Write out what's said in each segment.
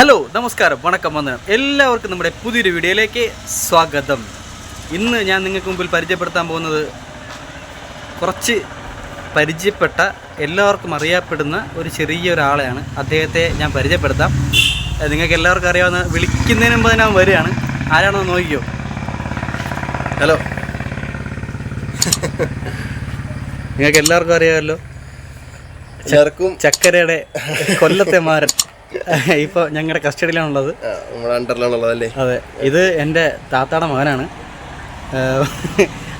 Hello നമസ്കാരം വണക്കം വന്ന് എല്ലാവർക്കും നമ്മുടെ പുതിയൊരു വീഡിയോയിലേക്ക് സ്വാഗതം. ഇന്ന് ഞാൻ നിങ്ങൾക്ക് മുമ്പിൽ പരിചയപ്പെടുത്താൻ പോകുന്നത് കുറച്ച് പരിചയപ്പെട്ട എല്ലാവർക്കും അറിയപ്പെടുന്ന ഒരു ചെറിയ ഒരാളെയാണ്. അദ്ദേഹത്തെ ഞാൻ പരിചയപ്പെടുത്താം. നിങ്ങൾക്ക് എല്ലാവർക്കും അറിയാവുന്ന വിളിക്കുന്നതിന് മുമ്പ് അവൻ വരികയാണ്. ആരാണോ നോക്കിയോ ഹലോ. നിങ്ങൾക്ക് എല്ലാവർക്കും അറിയാമല്ലോ. ചേർക്കും ചക്കരയുടെ കൊല്ലത്തെ മാരൻ. ഇപ്പോൾ ഞങ്ങളുടെ കസ്റ്റഡിയിലാണുള്ളത്. നമ്മുടെ അണ്ടറിലാണുള്ളത് അല്ലേ അതെ ഇത് എന്റെ താത്താടെ മകനാണ്.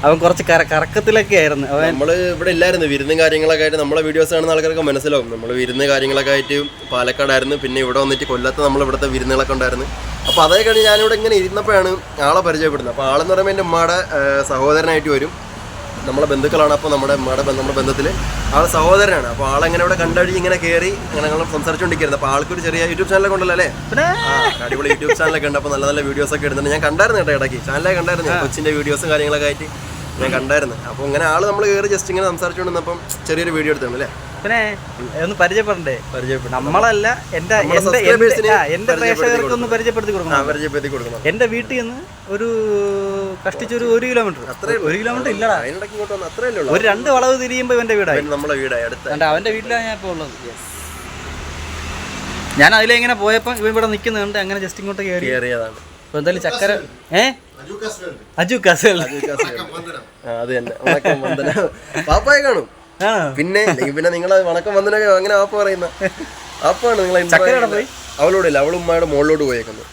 അവൻ കുറച്ച് കര കറക്കത്തിലൊക്കെ ആയിരുന്നു. അവൻ നമ്മൾ ഇവിടെ ഇല്ലായിരുന്നു വിരുന്നും കാര്യങ്ങളൊക്കെ ആയിട്ട്. നമ്മളെ വീഡിയോസ് കാണുന്ന ആൾക്കാർക്ക് മനസ്സിലാവും. നമ്മൾ വിരുന്ന് കാര്യങ്ങളൊക്കെ ആയിട്ട് പാലക്കാടായിരുന്നു. പിന്നെ ഇവിടെ വന്നിട്ട് കൊല്ലത്ത് നമ്മൾ ഇവിടുത്തെ വിരുന്നുകളൊക്കെ ഉണ്ടായിരുന്നു. അപ്പോൾ അതേ കഴിഞ്ഞ് ഞാനിവിടെ ഇങ്ങനെ ഇരുന്നപ്പോഴാണ് ആളെ പരിചയപ്പെടുന്നത്. അപ്പോൾ ആളെന്ന് പറയുമ്പോൾ എന്റെ ഉമ്മയുടെ സഹോദരനായിട്ട് വരും. നമ്മളെ ബന്ധുക്കളാണ് അപ്പോൾ നമ്മുടെ നമ്മുടെ നമ്മുടെ ബന്ധത്തിൽ ആൾ സഹോദരനാണ്. അപ്പോൾ ആളെങ്ങനെ ഇവിടെ കണ്ടഴി ഇങ്ങനെ കയറി അങ്ങനെ ഞങ്ങൾ സംസാരിച്ചുകൊണ്ടിരിക്കുന്നത് അപ്പോൾ ആൾക്കൊരു ചെറിയ യൂട്യൂബ് ചാനലൊക്കെ ഉണ്ടല്ലോ അല്ലേ? അടിപൊളി യൂട്യൂബ് ചാനലൊക്കെ ഉണ്ട്. അപ്പോൾ നല്ല നല്ല വീഡിയോസ് ഒക്കെ ഇടുന്നുണ്ട്. ഞാൻ കണ്ടായിരുന്നു കേട്ടോ ഇടയ്ക്ക്. ചാനലൊക്കെ കണ്ടായിരുന്നു. കൊച്ചിന്റെ വീഡിയോസും കാര്യങ്ങളൊക്കെ ആയിട്ട് ഞാൻ കണ്ടായിരുന്നു. അപ്പോൾ ഇങ്ങനെ ആൾ നമ്മൾ കയറി ജസ്റ്റ് ഇങ്ങനെ സംസാരിച്ചുകൊണ്ടിരുന്നപ്പം ചെറിയൊരു വീഡിയോ എടുത്തിട്ടുണ്ട് അല്ലേ? പിന്നെ ഒന്ന് പരിചയപ്പെടണ്ടേ? നമ്മളല്ല എന്റെ എന്റെ പരിചയപ്പെടുത്തി പ്രേക്ഷകർക്ക് ഒന്ന് പരിചയപ്പെടുത്തി കൊടുക്കണം. പരിചയപ്പെടുത്തി കൊടുക്കണം. എന്റെ വീട്ടിൽ നിന്ന് ഒരു കഷ്ടിച്ചൊരു ഒരു കിലോമീറ്റർ. ഒരു കിലോമീറ്റർ ഇല്ലടാ. അതിനിടയ്ക്ക് ഇങ്ങോട്ട് വന്ന് അത്രയല്ലേ ഉള്ളൂ. ഒരു രണ്ട് വളവ് തിരിയുമ്പോൾ ഇവന്റെ വീടായി. നമ്മളെ വീടായി അടുത്ത. അവന്റെ വീട്ടിലാണ് ഞാൻ ഇപ്പോൾ ഉള്ളത്. ഞാൻ അതിലെങ്ങനെ പോയപ്പോൾ ഇവൻ ഇവിടെ നിൽക്കുന്നുണ്ട്. അങ്ങനെ ജസ്റ്റ് ഇങ്ങോട്ട് കയറി. കയറിയതാണ്. അപ്പോൾ എന്തായാലും ചക്കര ഏ? അജു കസൽ. അത് തന്നെ. പാപ്പായ കാണും. പിന്നെ പിന്നെ നിങ്ങളെ വണക്കം വന്ദനൊക്കെ അങ്ങനെ ആപ്പ് പറയുന്ന. ആപ്പാണ് നിങ്ങളെ? അവളോട് ഇല്ല അവളും ഉമ്മയുടെ മുകളിലോട്ട് പോയേക്കുന്നു.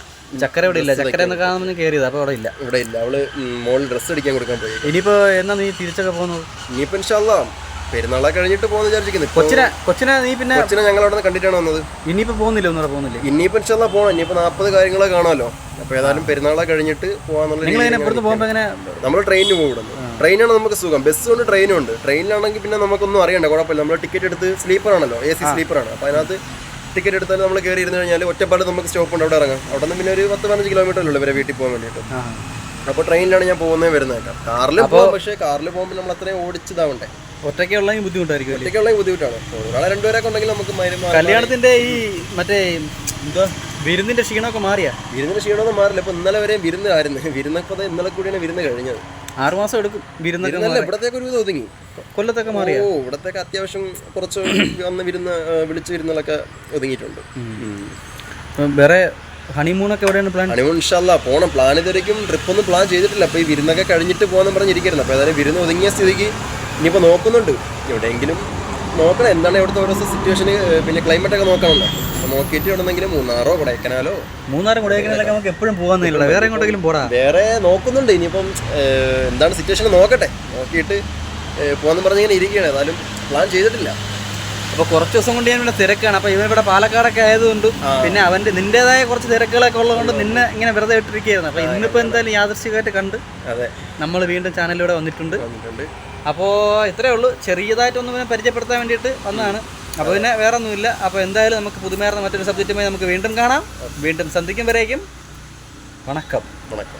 ചക്കര ഇവിടെ ഇല്ല? ചക്കര എന്ന് കാണുമ്പോൾ കയറിയത് അപ്പൊ അവിടെ ഇല്ല. ഇവിടെ ഇല്ല അവൾ മോളിൽ ഡ്രസ്സ് അടിക്കാൻ കൊടുക്കാൻ പോയി. ഇനിയിപ്പോ എന്നാ നീ തിരിച്ചൊക്കെ പോകുന്നത്? ഇനിയിപ്പോ ഇൻഷാല്ലാ പെരുന്നാളെ കഴിഞ്ഞിട്ട് പോകുന്ന വിചാരിച്ചിരിക്കുന്നു. കൊച്ചിനെ കൊച്ചിനെ നീ പിന്നെ കൊച്ചിനെ ഞങ്ങൾ അവിടെ കണ്ടിട്ടാണ് വന്നത്? ഇനിയിപ്പോ പോകുന്നില്ല ഒന്നും പോകുന്നില്ല? ഇനിയിപ്പോ ഇൻഷാല്ലാ പോകണം ഇനിയിപ്പോ നാൽപ്പത് കാര്യങ്ങളൊക്കെ കാണാമല്ലോ. അപ്പൊ ഏതായാലും പെരുന്നാളെ കഴിഞ്ഞിട്ട് പോകാന്നുള്ള നിങ്ങൾ നമ്മൾ ട്രെയിനിന് പോകും ട്രെയിനാണ് നമുക്ക് സുഖം. ബസ്സും ഉണ്ട് ട്രെയിനും ഉണ്ട് ട്രെയിനിലാണെങ്കിൽ പിന്നെ നമുക്കൊന്നും അറിയണ്ട. കുഴപ്പമില്ല. നമ്മൾ ടിക്കറ്റ് എടുത്ത് സ്ലീപ്പർ ആണല്ലോ. എ സി സ്ലീപ്പർ ആണ്. അപ്പോൾ അതിനകത്ത് ടിക്കറ്റ് എടുത്താൽ നമ്മൾ കയറി ഇരുന്ന് കഴിഞ്ഞാൽ ഒറ്റപ്പാട് നമുക്ക് സ്റ്റോപ്പ് ഉണ്ട് അവിടെ ഇറങ്ങാം. അവിടെ നിന്ന് പിന്നെ ഒരു പത്ത് പതിനഞ്ച് കിലോമീറ്റർ ഉള്ളൂ ഇവരെ വീട്ടിൽ പോകാൻ വേണ്ടിയിട്ട്. അപ്പോൾ ട്രെയിനിലാണ് ഞാൻ പോകുന്നത് വരുന്നത് കാറിൽ പോകാം. പക്ഷേ കാറിൽ പോകുമ്പോൾ നമ്മൾ അത്രയും ഓടിച്ചതാവണ്ടേ? ഒറ്റയ്ക്കുള്ളതെങ്കിൽ ബുദ്ധിമുട്ടായിരിക്കും ഒറ്റയ്ക്കുള്ള ബുദ്ധിമുട്ടാണ്. ഒരാളെ രണ്ടുപേരൊക്കെ ഉണ്ടെങ്കിൽ നമുക്ക് കല്യാണത്തിന്റെ ഈ മറ്റേ എന്താ വിരുന്നിന്റെ ക്ഷീണമൊക്കെ മാറിയാ? വിരുന്നിന്റെ ക്ഷീണമൊന്നും മാറില്ല. ഇപ്പൊ ഇന്നലെ വരെ വിരുന്നായിരുന്നു വിരുന്നൊക്കെ ദേ ഇന്നലെ കൂടിയാണ് വിരുന്ന് കഴിഞ്ഞത്. ആറുമാസം എടുക്കും വിരുന്നൊക്കെ വിരുന്നല്ല ഇവിടത്തേക്ക് ഒരു ഒതുങ്ങി. കൊല്ലത്തൊക്കെ മാറി ഓ ഇവിടത്തേക്ക് അത്യാവശ്യം കുറച്ച് വന്ന് വിരുന്ന് വിളിച്ചു വിരുന്നുകളൊക്കെ ഒതുങ്ങിയിട്ടുണ്ട്. വേറെ ഹണിമൂണൊക്കെ എവിടെയാണ് പ്ലാൻ? ഹണിമൂൺ ഇഷ്ടമല്ല പോണം. പ്ലാൻ ഇതുവരെയും ട്രിപ്പ് ഒന്നും പ്ലാൻ ചെയ്തിട്ടില്ല. അപ്പോൾ ഈ വിരുന്നൊക്കെ കഴിഞ്ഞിട്ട് പോകാമെന്ന് പറഞ്ഞിരിക്കുന്നത് അപ്പോൾ ഏതായാലും വിരുന്ന് ഒതുങ്ങിയ സ്ഥിതിക്ക് ഇനിയിപ്പോൾ നോക്കുന്നുണ്ട്. എവിടെയെങ്കിലും നോക്കണം. എന്താണ് ഇവിടുത്തെ ഓരോ സിറ്റുവേഷന് പിന്നെ ക്ലൈമറ്റ് ഒക്കെ നോക്കണമല്ലോ അപ്പോൾ നോക്കിയിട്ട് എവിടെന്നെങ്കിലും മൂന്നാറോ കൊടൈക്കനാലോ? മൂന്നാറും കൊടൈക്കനാലൊക്കെ നമുക്ക് എപ്പോഴും പോകാന്നില്ല വേറെ എങ്ങോട്ടെങ്കിലും പോടാ? വേറെ നോക്കുന്നുണ്ട്. ഇനിയിപ്പം എന്താണ് സിറ്റുവേഷൻ നോക്കട്ടെ. നോക്കിയിട്ട് ഏഹ്, പോകാന്ന് പറഞ്ഞിങ്ങനെ ഇരിക്കുകയാണ്. എന്നാലും പ്ലാൻ ചെയ്തിട്ടില്ല. അപ്പൊ കുറച്ച് ദിവസം കൊണ്ട് ഞാൻ ഇവിടെ തിരക്കാണ്. അപ്പൊ ഇവൻ ഇവിടെ പാലക്കാടൊക്കെ ആയതുകൊണ്ട് പിന്നെ അവന്റെ നിന്റേതായ കുറച്ച് തിരക്കുകളൊക്കെ ഉള്ളതുകൊണ്ട് നിന്നെ ഇങ്ങനെ വെറുതെ ഇട്ടിരിക്കുകയായിരുന്നു. അപ്പൊ ഇന്നിപ്പോ എന്തായാലും യാദൃശികമായിട്ട് കണ്ട് അതെ. നമ്മൾ വീണ്ടും ചാനലിലൂടെ വന്നിട്ടുണ്ട്. അപ്പോ അപ്പോൾ ഇത്രയേ ഉള്ളൂ. ചെറിയതായിട്ടൊന്ന് പിന്നെ പരിചയപ്പെടുത്താൻ വേണ്ടിയിട്ട് വന്നതാണ്. അപ്പോൾ പിന്നെ വേറെ ഒന്നുമില്ല അപ്പോൾ എന്തായാലും നമുക്ക് പുതുമേറുന്ന മറ്റൊരു സബ്ജക്റ്റുമായി നമുക്ക് വീണ്ടും കാണാം. വീണ്ടും സന്ധിക്കും വരേക്കും വണക്കം. വണക്കം.